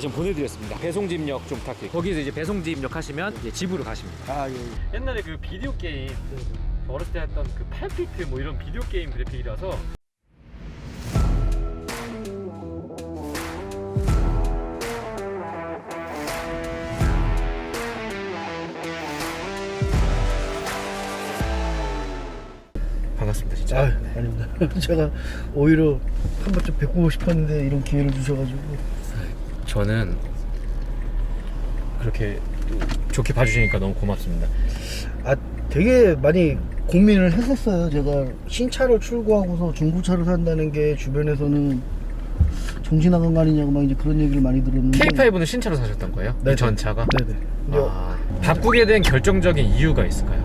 제가 지금 보내드렸습니다. 배송지 입력 좀 부탁드립니다. 거기서 이제 배송지 입력하시면 이제 집으로 가십니다. 아 예. 예. 옛날에 그 비디오 게임 어렸을 때 했던 그 8피트 뭐 이런 비디오 게임 그래픽이라서 반갑습니다 진짜. 아 아닙니다. 제가 오히려 한 번쯤 뵙고 싶었는데 이런 기회를 주셔가지고 저는 그렇게 좋게 봐주시니까 너무 고맙습니다. 아 되게 많이 고민을 했었어요. 제가 신차를 출고하고서 중고차를 산다는 게 주변에서는 정신 나간 거 아니냐고 막 이제 그런 얘기를 많이 들었는데 K5는 신차로 사셨던 거예요? 네네. 이 전차가? 네네. 아, 바꾸게 된 결정적인 이유가 있을까요?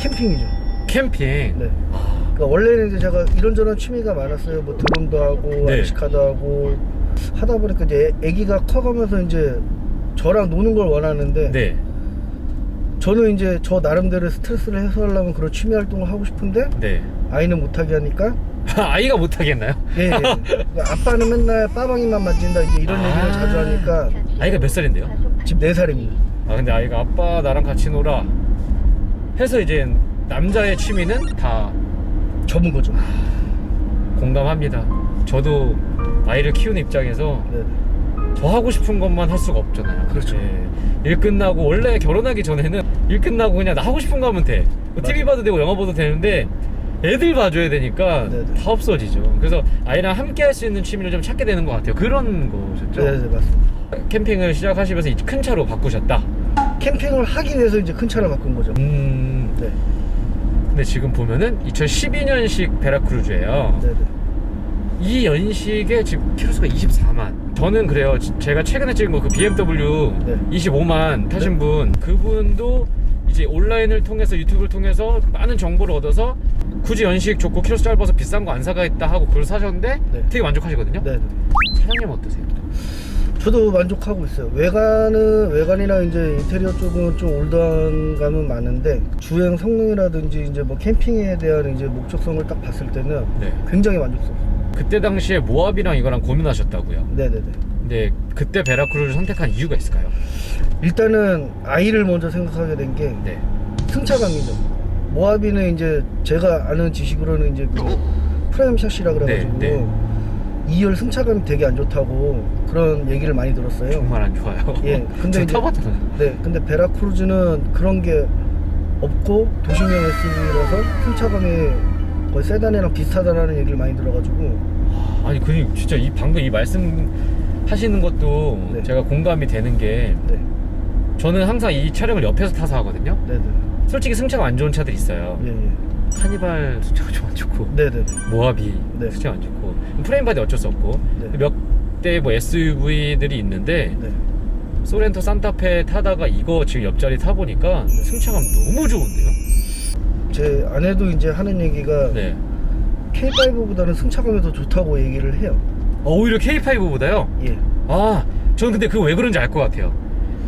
캠핑이죠. 캠핑. 네. 그러니까 원래는 이제 제가 이런저런 취미가 많았어요. 뭐 드론도 하고 네. RC카도 하고 하다 보니까 이제 애기가 커가면서 이제 저랑 노는 걸 원하는데 네. 저는 이제 저 나름대로 스트레스를 해소하려면 그런 취미 활동을 하고 싶은데 네. 아이는 못하게 하니까 아이가 못하겠나요? 예, 예. 아빠는 맨날 빠방이만 만진다 이제 이런 아. 얘기를 자주 하니까 아이가 몇 살인데요? 지금 4살입니다 아 근데 아이가 아빠 나랑 같이 놀아 해서 이제 남자의 취미는 다 접은 거죠 공감합니다. 저도 아이를 키우는 입장에서 네. 더 하고 싶은 것만 할 수가 없잖아요. 그렇죠. 네. 일 끝나고 원래 결혼하기 전에는 일 끝나고 그냥 나 하고 싶은 거 하면 돼. 뭐 TV 봐도 되고 영화 봐도 되는데 애들 봐줘야 되니까 네네. 다 없어지죠. 그래서 아이랑 함께 할 수 있는 취미를 좀 찾게 되는 것 같아요. 그런 거셨죠? 네, 네, 맞습니다 캠핑을 시작하시면서 이큰 차로 바꾸셨다. 캠핑을 하기 위해서 이제 큰 차를 바꾼 거죠 음. 네, 근데 지금 보면은 2012년식 베라크루즈예요. 네, 네. 이 연식에 지금 키로수가 24만. 저는 그래요. 지- 제가 최근에 찍은 거 그 BMW 네. 25만 타신 네. 분, 그분도 이제 온라인을 통해서 유튜브를 통해서 많은 정보를 얻어서 굳이 연식 좋고 키로수 짧아서 비싼 거 안 사가겠다 하고 그걸 사셨는데 네. 되게 만족하시거든요. 네, 네. 사장님 어떠세요? 저도 만족하고 있어요. 외관은 외관이나 이제 인테리어 쪽은 좀 올드한 감은 많은데 주행 성능이라든지 이제 뭐 캠핑에 대한 이제 목적성을 딱 봤을 때는 네. 굉장히 만족스럽습니다. 그때 당시에 모압이랑 이거랑 고민하셨다고요. 네네네. 근데 그때 베라크루즈를 선택한 이유가 있을까요? 일단은 아이를 먼저 생각하게 된 게 네. 승차감이죠. 모하비는 이제 제가 아는 지식으로는 이제 그 프라임 샷이라 그래가지고 네, 네. 2열 승차감이 되게 안 좋다고 그런 얘기를 많이 들었어요. 정말 안 좋아요. 예, 근데 저 이제- 타봤잖아요. 네, 근데 베라크루즈는 그런 게 없고 도심형 SUV라서 승차감이 거의 세단이랑 비슷하다라는 얘기를 많이 들어가지고 아니 그 진짜 이 방금 이 말씀 하시는 것도 네. 제가 공감이 되는 게 네, 저는 항상 이 차량을 옆에서 타서 하거든요. 네, 네, 솔직히 승차가 안 좋은 차들이 있어요. 예, 예, 카니발 승차가 좀 안 좋고 네, 네, 모하비 네. 승차가 안 좋고 프레임 바디 어쩔 수 없고 네. 몇 대 뭐 SUV들이 있는데 네. 소렌토 산타페 타다가 이거 지금 옆자리 타 보니까 승차감 너무 좋은데요? 제 아내도 이제 하는 얘기가 네. K5보다는 승차감이 더 좋다고 얘기를 해요. 어, 오히려 K5보다요. 예, 아, 저는 근데 그거 왜 그런지 알 것 같아요.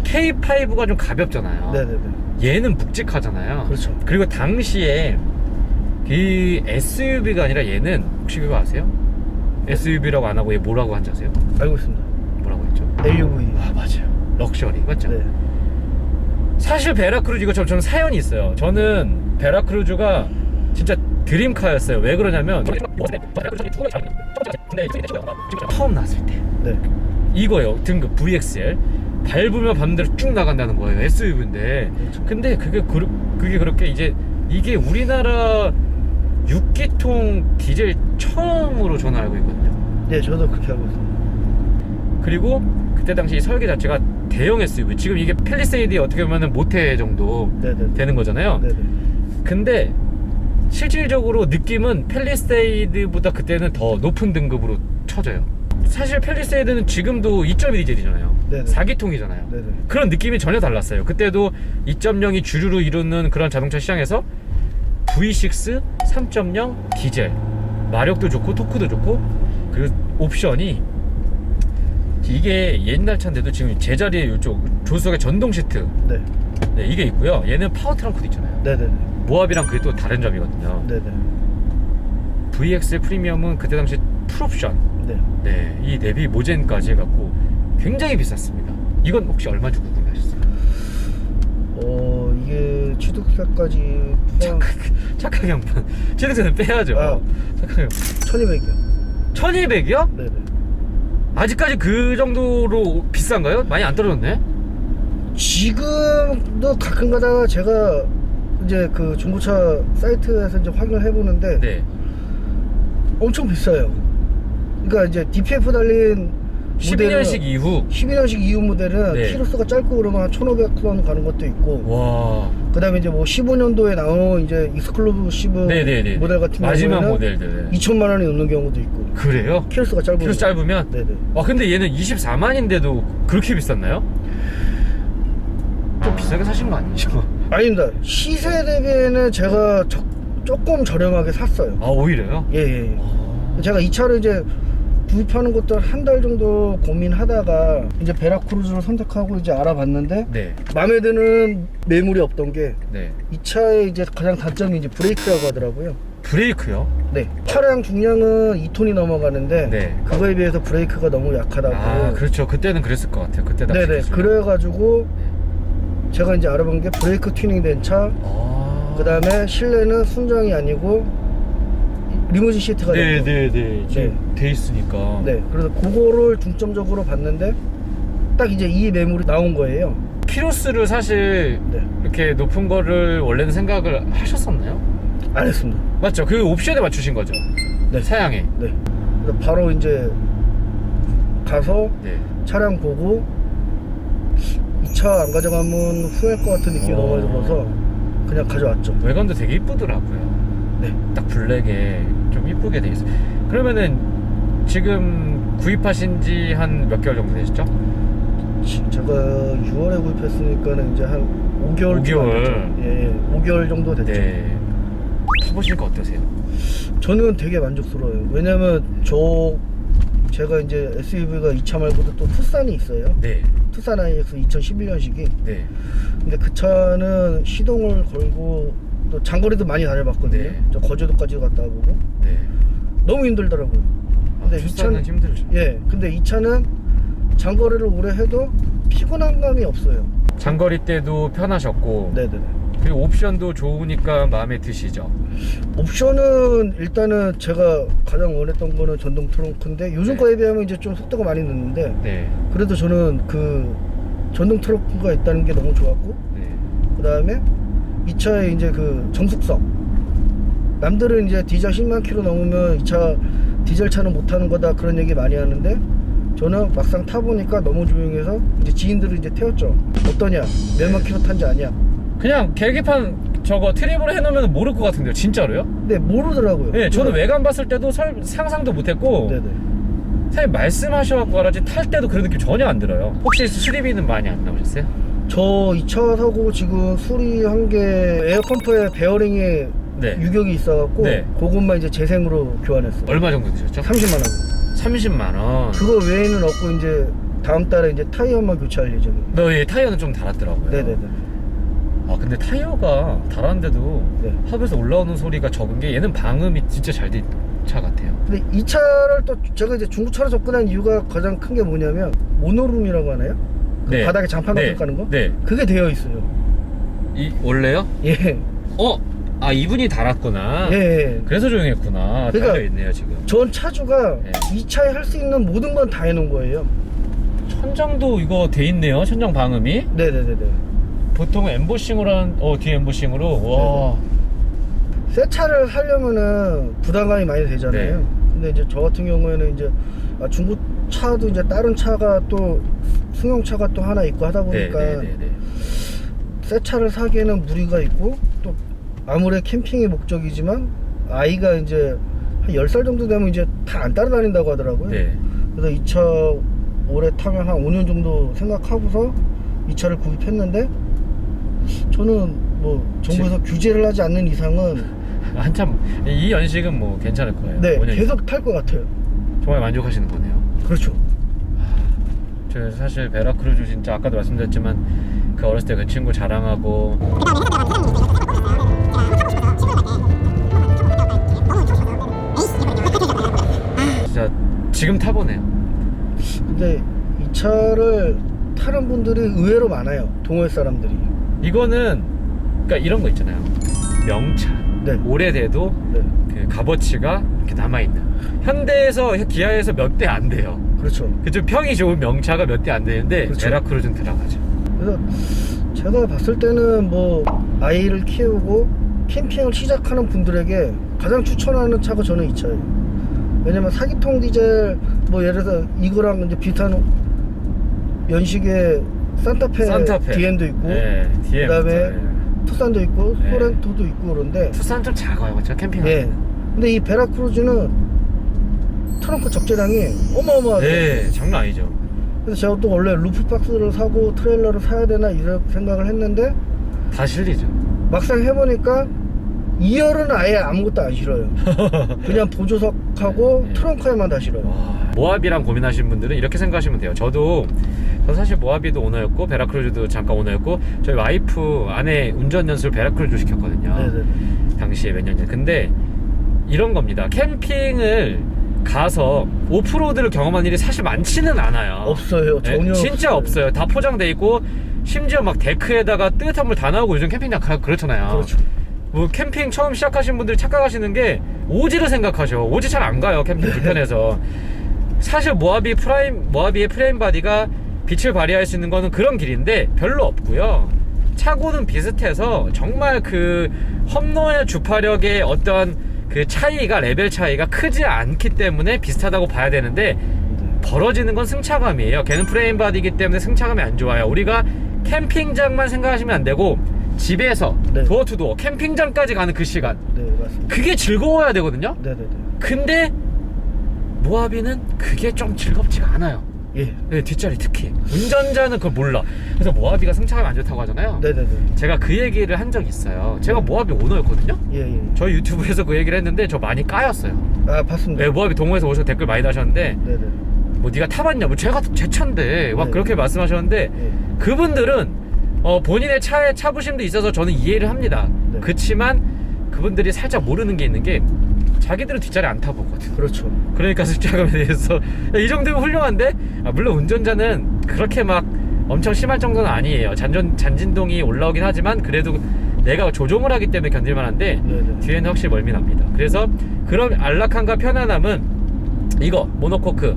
K5가 좀 가볍잖아요. 네, 네, 네, 얘는 묵직하잖아요. 그렇죠. 그리고 당시에 그 SUV가 아니라 얘는 혹시 그거 아세요? SUV라고 안 하고 얘 뭐라고 한지 아세요? 알고 있습니다. 뭐라고 했죠? LUV. 아 맞아요. 럭셔리 맞죠? 네, 사실 베라크루즈 이거 저- 저는 사연이 있어요. 저는 베라크루즈가 진짜 드림카였어요. 왜 그러냐면 처음 나왔을 때 네, 이거요. 등급 VXL 밟으면 밟는대로 쭉 나간다는 거예요 SUV인데. 그렇죠. 근데 그게 그르, 그게 그렇게 이제 이게 우리나라 6기통 디젤 처음으로 저는 알고 있거든요. 네, 저도 그렇게 알고 있습니다. 그리고 그때 당시 이 설계 자체가 대형 SUV 지금 이게 펠리세이드 어떻게 보면 모태 정도 네, 네, 되는 거잖아요. 네, 네, 근데 실질적으로 느낌은 펠리세이드보다 그때는 더 높은 등급으로 쳐져요 사실 펠리세이드는 지금도 2.1 디젤이잖아요 네네. 4기통이잖아요 네, 네. 그런 느낌이 전혀 달랐어요. 그때도 2.0이 주류로 이루는 그런 자동차 시장에서 V6 3.0 디젤 마력도 좋고 토크도 좋고 그리고 옵션이 이게 옛날 차인데도 지금 제자리에 이쪽 조수석에 전동 시트 네, 네, 이게 있고요. 얘는 파워 트렁크도 있잖아요. 네, 네, 네, 모압이랑 그게 또 다른 점이거든요. 네, 네, VX 프리미엄은 그때 당시 풀옵션 네. 네, 이 내비 모젠까지 해갖고 굉장히 비쌌습니다. 이건 혹시 얼마 주고 구매하셨어요? 어 이게 취득세까지 포함 착한 양반. 취득세는 빼야죠. 아. 착한 양반. 1200이요 1200이요? 네네 아직까지 그 정도로 비싼가요? 많이 안 떨어졌네? 지금도 가끔 가다가 제가 이제 그 중고차 사이트에서 이제 확인을 해보는데 네. 엄청 비싸요. 그러니까 이제 DPF 달린 12년식 이후. 12년식 이후 모델은 네. 키로수가 짧고 그러면 한 1,500원 가는 것도 있고 와. 그다음에 이제 뭐 15년도에 나온 이제 익스클루시브 네네네. 모델 같은 마지막 경우에는 모델들. 2천만 원이 넘는 경우도 있고 그래요? 키로수가 짧으면 키로 짧으면? 네네. 와 근데 얘는 24만인데도 그렇게 비쌌나요? 좀 비싸게 사신 거 아니죠? 아닙니다. 시세 대비에는 제가 저- 조금 저렴하게 샀어요. 아 오히려요? 예, 예. 예. 아, 제가 이 차를 이제 구입하는 것도 한 달 정도 고민하다가 이제 베라크루즈를 선택하고 이제 알아봤는데 네, 마음에 드는 매물이 없던 게 이 네. 차의 이제 가장 단점이 이제 브레이크라고 하더라고요. 브레이크요? 네. 차량 중량은 2톤이 넘어가는데 네. 그거에 비해서 브레이크가 너무 약하다고. 아 그렇죠. 그때는 그랬을 것 같아요. 그때 당시 네네. 그래가지고 제가 이제 알아본 게 브레이크 튜닝된 차. 아. 그 다음에 실내는 순정이 아니고 리무진 시트가 된 거. 네네 네. 이제 돼 있으니까. 네. 그래서 그거를 중점적으로 봤는데 딱 이제 이 매물이 나온 거예요. 키로수를 사실 네. 이렇게 높은 거를 원래는 생각을 하셨었나요? 안 했습니다. 맞죠? 그 옵션에 맞추신 거죠? 네. 사양에. 네. 그래서 바로 이제 가서 네. 차량 보고 이 차 안 가져가면 후회할 것 같은 느낌이 어. 너무 들어서 그냥 가져왔죠. 외관도 되게 이쁘더라고요. 네. 딱 블랙에 좀 이쁘게 돼 있어요. 그러면은 지금 구입하신 지 한 몇 개월 정도 되셨죠? 지- 제가 6월에 구입했으니까는 이제 한 5개월 5개월. 예, 예, 5개월 정도 됐죠. 네. 타보시니까 어떠세요? 저는 되게 만족스러워요. 왜냐면 저 제가 이제 SUV가 이 차 말고도 또 투싼이 있어요. 네. 투싼 IX 2011년식이. 네. 근데 그 차는 시동을 걸고 또 장거리도 많이 다녀봤거든요. 네. 저 거제도까지 갔다 보고 네. 너무 힘들더라고요. 아, 근데 이 투싼은 차는- 힘들죠. 예, 근데 이 차는 장거리를 오래 해도 피곤한 감이 없어요. 장거리 때도 편하셨고 네네네. 그리고 옵션도 좋으니까 마음에 드시죠? 옵션은 일단은 제가 가장 원했던 거는 전동 트렁크인데 요즘 네. 거에 비하면 이제 좀 속도가 많이 늦는데 네. 그래도 저는 그 전동 트렁크가 있다는 게 너무 좋았고 네. 그 다음에 이 차의 이제 그 정숙성 남들은 이제 디젤 10만 킬로 넘으면 이 차 디젤 차는 못 타는 거다 그런 얘기 많이 하는데 저는 막상 타보니까 너무 조용해서 이제 지인들을 이제 태웠죠 어떠냐 몇만 킬로 탄지 아냐 그냥 계기판 저거 트립으로 해놓으면 모를 것 같은데요 진짜로요? 근데 모르더라고요. 네 저는 외관 봤을 때도 설, 상상도 못했고 네네. 사실 말씀하셔갖고 알았지 탈 때도 그런 느낌 전혀 안 들어요. 혹시 수리비는 많이 안 나오셨어요? 저 이 차 사고 지금 수리한 게 에어펌프에 베어링에 네. 유격이 있어갖고 네. 그것만 이제 재생으로 교환했어요. 얼마 정도 드셨죠? 30만 원. 30만원. 그거 외에는 없고 이제 다음 달에 이제 타이어만 교체할 예정이에요. 너의 타이어는 좀 달았더라고요. 네네네 아 근데 타이어가 달았는데도 네. 탑에서 올라오는 소리가 적은 게 얘는 방음이 진짜 잘된차 같아요 근데 이 차를 또 제가 이제 중고차로 접근한 이유가 가장 큰 게 뭐냐면 모노룸이라고 하나요? 그 바닥에 장판 같은 네. 거 까는 거? 네. 그게 되어 있어요 이 원래요? 예. 어? 아 이분이 달았구나 예, 예. 그래서 조용했구나 그러니까- 달려있네요 지금 전 차주가 네. 이 차에 할 수 있는 모든 건 다 해놓은 거예요 천장도 이거 돼 있네요 천장 방음이 네네네네 보통 엠보싱으로 한, 어 뒤에 엠보싱으로 와 새 차를 사려면은 부담감이 많이 되잖아요. 네. 근데 이제 저 같은 경우에는 이제 아, 중고 차도 이제 다른 차가 또 승용차가 또 하나 있고 하다 보니까 네 네 네 네 새 차를 사기에는 무리가 있고 또 아무리 캠핑이 목적이지만 아이가 이제 한 10살 정도 되면 이제 다 안 따라다닌다고 하더라고요. 네. 그래서 이차 올해 타면 한 5년 정도 생각하고서 이 차를 구입했는데 저는 뭐 정부에서 규제를 하지 않는 이상은 한참 이 연식은 뭐 괜찮을 거예요 네 5년 계속 탈 것 같아요. 정말 만족하시는 거네요 그렇죠. 저 사실 베라크루즈 진짜 아까도 말씀드렸지만 그 어렸을 때 그 친구 자랑하고 진짜 지금 타보네요 근데 이 차를 타는 분들이 의외로 많아요. 동호회 사람들이. 이거는 그러니까 이런 거 있잖아요. 명차. 네. 오래돼도 네. 그 값어치가 이렇게 남아 있는. 현대에서 기아에서 몇 대 안 돼요. 그렇죠. 그좀 평이 좋은 명차가 몇 대 안 되는데 그렇죠. 베라크루즈는 들어가죠. 그래서 제가 봤을 때는 뭐 아이를 키우고 캠핑을 시작하는 분들에게 가장 추천하는 차가 저는 이 차예요. 왜냐면 사기통 디젤 뭐 예를 들어서 이거랑 이제 비슷한 연식의 산타페, 산타페. DM도 있고 네, DM. 그다음에 투싼도 있고 네. 소렌토도 있고 그런데 투싼 좀 작아요, 그렇죠? 캠핑. 예. 근데 이 베라크루즈는 트렁크 적재량이 어마어마하죠. 네, 장난 아니죠. 그래서 제가 또 원래 루프 박스를 사고 트레일러를 사야 되나 이런 생각을 했는데 다 실리죠. 막상 해보니까 2열은 아예 아무것도 안 실어요. 그냥 보조석 하고 네. 트렁크에만 다 실어요. 와, 모하비랑 고민하시는 분들은 이렇게 생각하시면 돼요. 저도 저 사실 모하비도 오너였고 베라크루즈도 잠깐 오너였고 저희 와이프 아내 운전 연수를 베라크루즈 시켰거든요. 네네. 당시에 몇 년 전. 근데 이런 겁니다. 캠핑을 가서 오프로드를 경험한 일이 사실 많지는 않아요. 없어요. 네, 전혀 진짜 없어요. 다 포장돼 있고 심지어 막 데크에다가 뜨뜻한 물 다 나오고 요즘 캠핑장 가 그렇잖아요. 그렇죠. 뭐 캠핑 처음 시작하신 분들이 착각하시는 게 오지를 생각하셔. 오지 잘 안 가요. 캠핑 불편해서. 사실 모하비 프라임 모하비의 프레임 바디가 빛을 발휘할 수 있는 거는 그런 길인데 별로 없고요. 차고는 비슷해서 정말 그 험로의 주파력의 어떤 그 차이가 레벨 차이가 크지 않기 때문에 비슷하다고 봐야 되는데 벌어지는 건 승차감이에요. 걔는 프레임 바디이기 때문에 승차감이 안 좋아요. 우리가 캠핑장만 생각하시면 안 되고 집에서 네. 도어 투 도어 캠핑장까지 가는 그 시간 네 맞습니다. 그게 즐거워야 되거든요. 네네네. 근데 모하비는 그게 좀 즐겁지가 않아요. 예. 네, 뒷자리 특히 운전자는 그걸 몰라. 그래서 모하비가 승차감이 안 좋다고 하잖아요. 네네네. 제가 그 얘기를 한 적이 있어요. 제가 모하비 오너였거든요. 예예. 저희 유튜브에서 그 얘기를 했는데 저 많이 까였어요. 아 봤습니다. 네, 모하비 동호회에서 오셔서 댓글 많이 다셨는데 네네. 뭐 네가 타봤냐? 뭐 제가 제 차인데 막 네. 그렇게 말씀하셨는데 예. 그분들은 어, 본인의 차에 차부심도 있어서 저는 이해를 합니다. 네. 그치만 그분들이 살짝 모르는 게 있는 게 자기들은 뒷자리 안 타보거든. 그렇죠. 그러니까 승차감에 대해서 야, 이 정도면 훌륭한데 아, 물론 운전자는 그렇게 막 엄청 심할 정도는 아니에요. 잔전 잔진동이 올라오긴 하지만 그래도 내가 조종을 하기 때문에 견딜만한데 네네. 뒤에는 확실히 멀미 납니다. 그래서 그런 안락함과 편안함은 이거 모노코크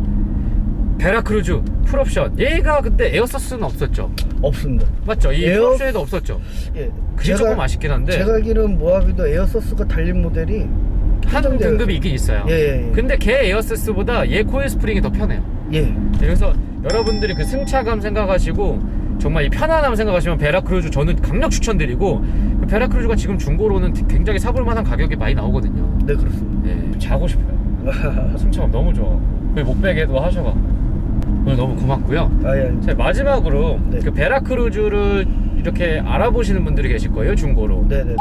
베라크루즈 풀옵션 얘가 그때 에어서스는 없었죠. 없습니다. 맞죠? 이 에어- 풀옵션에도 없었죠. 예. 그게 조금 아쉽긴 한데 제가 알기로는 모하비도 에어서스가 달린 모델이 한 한정되어 등급이 있긴 있어요. 예, 예, 예. 근데 걔 에어서스보다 얘 코일 스프링이 더 편해요. 예. 네, 그래서 여러분들이 그 승차감 생각하시고 정말 이 편안함 생각하시면 베라크루즈 저는 강력 추천드리고 그 베라크루즈가 지금 중고로는 굉장히 사볼 만한 가격이 많이 나오거든요. 네 그렇습니다. 네, 자고 싶어요. 승차감 너무 좋아. 왜 목베개도 하셔가. 오늘 너무 고맙고요. 아 예. 자, 마지막으로 네. 그 베라크루즈를 이렇게 알아보시는 분들이 계실 거예요, 중고로. 네네네.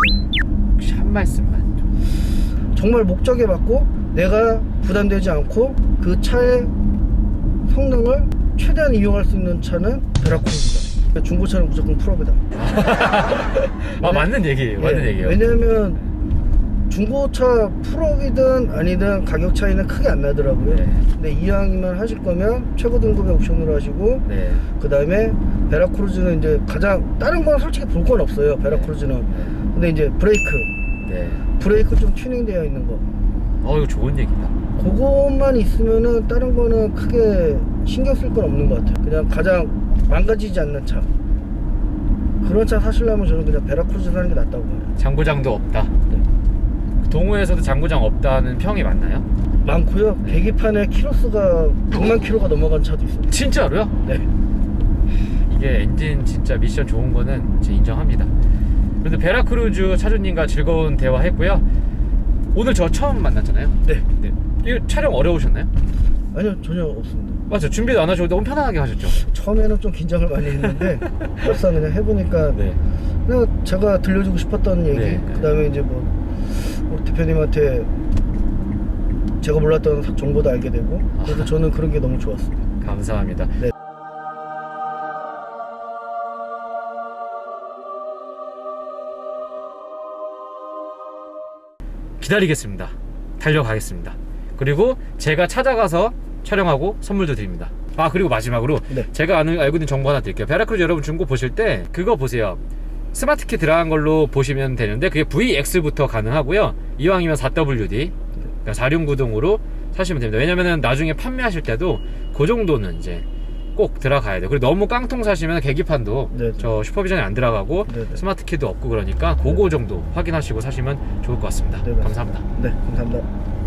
혹시 한 말씀만. 좀. 정말 목적에 맞고 내가 부담되지 않고 그 차의 성능을 최대한 이용할 수 있는 차는 베라크루즈다. 중고차는 무조건 풀업이다. 아, 맞는 얘기예요. 맞는 예, 얘기예요. 왜냐면 중고차 풀업이든 아니든 가격 차이는 크게 안 나더라고요. 네. 근데 이왕이면 하실 거면 최고 등급의 옵션으로 하시고 네. 그 다음에 베라크루즈는 이제 가장 다른 건 솔직히 볼 건 없어요. 베라크루즈는. 근데 이제 브레이크, 네. 브레이크 좀 튜닝되어 있는 거. 어, 이거 좋은 얘기다. 그것만 있으면은 다른 거는 크게 신경 쓸 건 없는 것 같아요. 그냥 가장 망가지지 않는 차. 그런 차 사시려면 저는 그냥 베라크루즈 사는 게 낫다고 봐요. 장고장도 없다. 네. 동호회에서도 장고장 없다는 평이 맞나요? 많고요. 네. 계기판에 키로수가 100만 키로가 넘어간 차도 있어요. 진짜로요? 네. 이게 엔진 진짜 미션 좋은 거는 진짜 인정합니다. 그런데 베라크루즈 차주님과 즐거운 대화했고요. 오늘 저 처음 만났잖아요. 네. 네. 이거 촬영 어려우셨나요? 아니요, 전혀 없습니다. 맞죠. 준비도 안 하셔도 너무 편안하게 하셨죠. 처음에는 좀 긴장을 많이 했는데 막상 그냥 해보니까 네. 그냥 제가 들려주고 싶었던 얘기 네. 그다음에 이제 뭐 우리 대표님한테 제가 몰랐던 사- 정보도 알게 되고 그래서 저는 그런 게 너무 좋았습니다. 감사합니다. 네. 기다리겠습니다. 달려가겠습니다. 그리고 제가 찾아가서 촬영하고 선물도 드립니다. 아 그리고 마지막으로 네. 제가 아는 알고 있는 정보 하나 드릴게요. 베라크루즈 여러분 중고 보실 때 그거 보세요. 스마트키 들어간 걸로 보시면 되는데 그게 VX부터 가능하고요. 이왕이면 4WD 그러니까 4륜구동으로 사시면 됩니다. 왜냐면은 나중에 판매하실 때도 그 정도는 이제 꼭 들어가야 돼요. 그리고 너무 깡통 사시면 계기판도 네, 네. 저 슈퍼비전이 안 들어가고 네, 네. 스마트키도 없고 그러니까 그거 정도 확인하시고 사시면 좋을 것 같습니다. 네. 감사합니다. 네, 감사합니다.